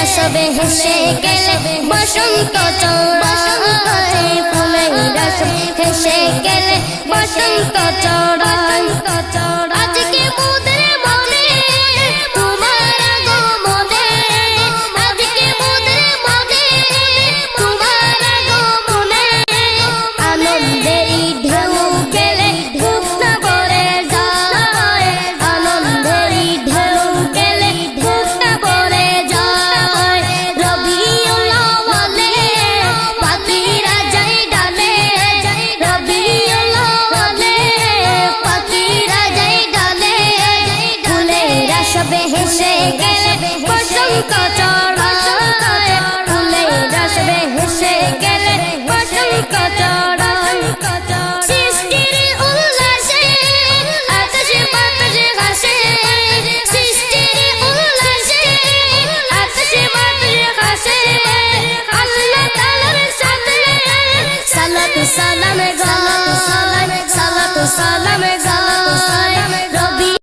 ফুলের সবে হেসে গেলে বসন্ত চড়ায় ফুলের সবে হেসে গেলে বসন্ত চড়ায় বুধ সবে হেসে গেলে বসন্ত চড়ায় ফুলের রসবে হেসে গেলে বসন্ত চড়ায় সৃষ্টির উল্লাসে আকাশে বাতাসে হাসে সৃষ্টির উল্লাসে আকাশে বাতাসে হাসে আল্লাহ তাআলার সাথে সালাত সালাম গো।